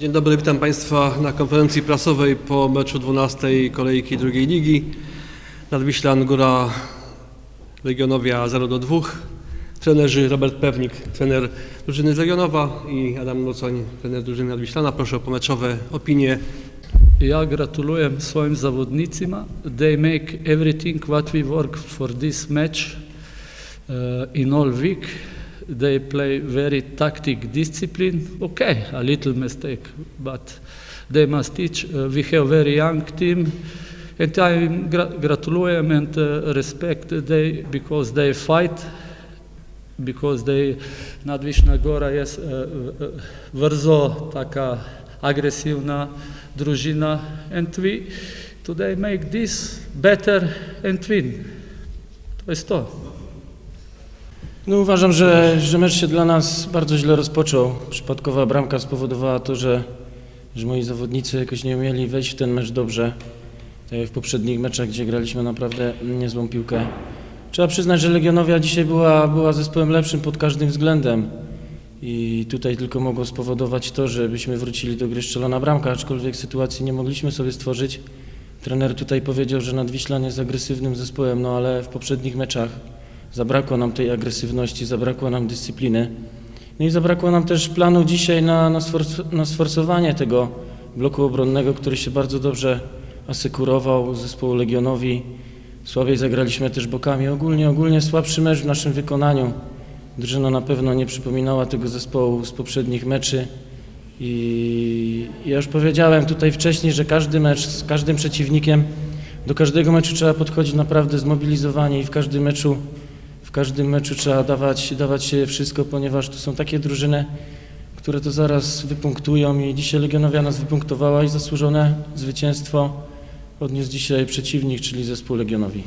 Dzień dobry, witam Państwa na konferencji prasowej po meczu 12 kolejki drugiej ligi. Nadwiślan Góra Legionowia 0 do 2. Trenerzy Robert Pewnik, trener drużyny z Legionowa i Adam Nocoń, trener drużyny Nadwiślana. Proszę o pomeczowe opinie. Ja gratulujem svojim zavodnicima. They make everything what we work for this match uh, in all week. They play very tactic discipline. Okay, a little mistake, but they must teach. Uh, we have very young team, and I gra gratulujem and uh, respect they because they fight. Because they Nadvišna Gora jest uh, uh, vrzo taka agresivna družina and we today make this better and win. To jest to. No uważam, że, że mecz się dla nas bardzo źle rozpoczął. Przypadkowa bramka spowodowała to, że, że moi zawodnicy jakoś nie umieli wejść w ten mecz dobrze. Tak jak w poprzednich meczach, gdzie graliśmy naprawdę niezłą piłkę. Trzeba przyznać, że Legionowia dzisiaj była, była zespołem lepszym pod każdym względem. I tutaj tylko mogło spowodować to, żebyśmy wrócili do gry strzelona bramka, aczkolwiek sytuacji nie mogliśmy sobie stworzyć. Trener tutaj powiedział, że Nadwiślan jest agresywnym zespołem, no ale w poprzednich meczach Zabrakło nam tej agresywności, zabrakło nam dyscypliny. No i zabrakło nam też planu dzisiaj na, na, na sforsowanie tego bloku obronnego, który się bardzo dobrze asekurował zespołu Legionowi. Słabiej zagraliśmy też bokami. Ogólnie, ogólnie słabszy mecz w naszym wykonaniu. Drużyna na pewno nie przypominała tego zespołu z poprzednich meczy. I ja już powiedziałem tutaj wcześniej, że każdy mecz z każdym przeciwnikiem, do każdego meczu trzeba podchodzić naprawdę zmobilizowanie i w każdym meczu w każdym meczu trzeba dawać, dawać się wszystko, ponieważ to są takie drużyny, które to zaraz wypunktują i dzisiaj Legionowia nas wypunktowała i zasłużone zwycięstwo odniósł dzisiaj przeciwnik, czyli zespół Legionowi.